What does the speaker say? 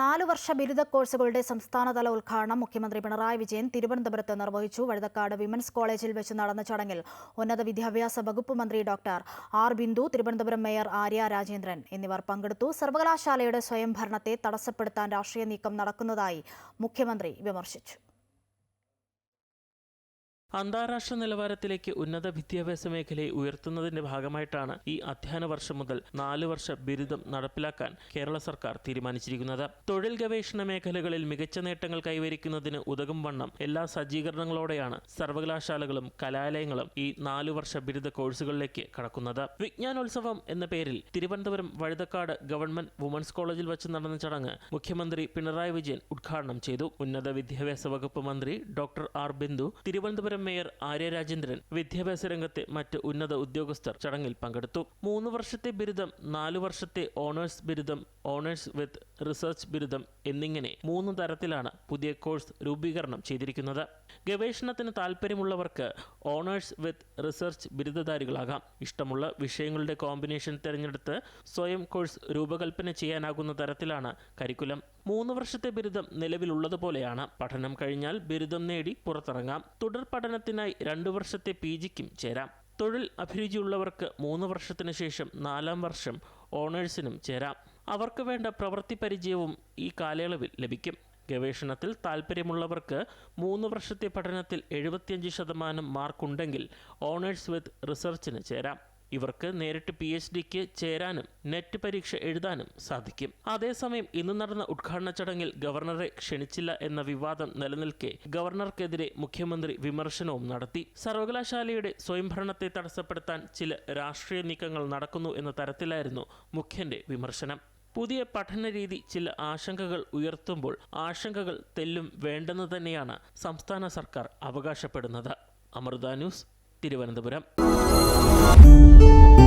നാലു വർഷ ബിരുദ കോഴ്സുകളുടെ സംസ്ഥാനതല ഉദ്ഘാടനം മുഖ്യമന്ത്രി പിണറായി വിജയൻ തിരുവനന്തപുരത്ത് നിർവഹിച്ചു. വഴുതക്കാട് വിമൻസ് കോളേജിൽ വെച്ച് നടന്ന ചടങ്ങിൽ ഉന്നത വിദ്യാഭ്യാസ വകുപ്പ് മന്ത്രി doctor R Bindu Thiruvananthapuram mayor Arya Rajendran എന്നിവർ പങ്കെടുത്തു. സർവകലാശാലയുടെ സ്വയംഭരണത്തെ തടസ്സപ്പെടുത്താൻ രാഷ്ട്രീയ നീക്കം നടക്കുന്നതായി മുഖ്യമന്ത്രി വിമർശിച്ചു. അന്താരാഷ്ട്ര നിലവാരത്തിലേക്ക് ഉന്നത വിദ്യാഭ്യാസ മേഖലയെ ഉയർത്തുന്നതിന്റെ ഭാഗമായിട്ടാണ് ഈ അധ്യയന വർഷം മുതൽ നാല് വർഷ ബിരുദം നടപ്പിലാക്കാൻ കേരള സർക്കാർ തീരുമാനിച്ചിരിക്കുന്നത്. തൊഴിൽ ഗവേഷണ മേഖലകളിൽ മികച്ച നേട്ടങ്ങൾ കൈവരിക്കുന്നതിന് ഉതകും വണ്ണം എല്ലാ സജ്ജീകരണങ്ങളോടെയാണ് സർവകലാശാലകളും കലാലയങ്ങളും ഈ നാലു വർഷ ബിരുദ കോഴ്സുകളിലേക്ക് കടക്കുന്നത്. വിജ്ഞാനോത്സവം എന്ന പേരിൽ തിരുവനന്തപുരം വഴുതക്കാട് ഗവൺമെന്റ് വുമൻസ് കോളേജിൽ വെച്ച് നടന്ന ചടങ്ങ് മുഖ്യമന്ത്രി പിണറായി വിജയൻ ഉദ്ഘാടനം ചെയ്തു. ഉന്നത വിദ്യാഭ്യാസ വകുപ്പ് മന്ത്രി doctor R Bindu Thiruvananthapuram mayor Arya Rajendran വിദ്യാഭ്യാസ രംഗത്തെ മറ്റ് ഉന്നത ഉദ്യോഗസ്ഥർ ചടങ്ങിൽ പങ്കെടുത്തു. മൂന്ന് വർഷത്തെ ബിരുദം നാലു വർഷത്തെ ഓണേഴ്സ് ബിരുദം ഓണേഴ്സ് വിത്ത് റിസർച്ച് ബിരുദം എന്നിങ്ങനെ മൂന്ന് തരത്തിലാണ് പുതിയ കോഴ്സ് രൂപീകരണം ചെയ്തിരിക്കുന്നത്. ഗവേഷണത്തിന് താല്പര്യമുള്ളവർക്ക് ഓണേഴ്സ് വിത്ത് റിസർച്ച് ബിരുദധാരികളാകാം. ഇഷ്ടമുള്ള വിഷയങ്ങളുടെ കോമ്പിനേഷൻ തിരഞ്ഞെടുത്ത് സ്വയം കോഴ്സ് രൂപകൽപ്പന ചെയ്യാനാകുന്ന തരത്തിലാണ് കരിക്കുലം. മൂന്ന് വർഷത്തെ ബിരുദം നിലവിലുള്ളതുപോലെയാണ്. പഠനം കഴിഞ്ഞാൽ ബിരുദം നേടി പുറത്തിറങ്ങാം. തുടർ പഠനത്തിനായി രണ്ടു വർഷത്തെ പി ജിക്കും ചേരാം. തൊഴിൽ അഭിരുചിയുള്ളവർക്ക് മൂന്ന് വർഷത്തിന് ശേഷം നാലാം വർഷം ഓണേഴ്സിനും ചേരാം. അവർക്ക് വേണ്ട പ്രവൃത്തി പരിചയവും ഈ കാലയളവിൽ ലഭിക്കും. ഗവേഷണത്തിൽ താൽപ്പര്യമുള്ളവർക്ക് മൂന്ന് വർഷത്തെ പഠനത്തിൽ എഴുപത്തിയഞ്ച് ശതമാനം മാർക്കുണ്ടെങ്കിൽ ഓണേഴ്സ് വിത്ത് റിസർച്ചിന് ചേരാം. ഇവർക്ക് നേരിട്ട് പി എച്ച് ഡിക്ക് ചേരാനും നെറ്റ് പരീക്ഷ എഴുതാനും സാധിക്കും. അതേസമയം ഇന്ന് നടന്ന ഉദ്ഘാടന ചടങ്ങിൽ ഗവർണറെ ക്ഷണിച്ചില്ല എന്ന വിവാദം നിലനിൽക്കെ ഗവർണർക്കെതിരെ മുഖ്യമന്ത്രി വിമർശനവും നടത്തി. സർവകലാശാലയുടെ സ്വയംഭരണത്തെ തടസ്സപ്പെടുത്താൻ ചില രാഷ്ട്രീയ നീക്കങ്ങൾ നടക്കുന്നു എന്ന തരത്തിലായിരുന്നു മുഖ്യന്റെ വിമർശനം. പുതിയ പഠന രീതി ചില ആശങ്കകൾ ഉയർത്തുമ്പോൾ ആശങ്കകൾ തെല്ലും വേണ്ടെന്ന് തന്നെയാണ് സംസ്ഥാന സർക്കാർ അവകാശപ്പെടുന്നത്. Amrita news Thiruvananthapuram. Thank you.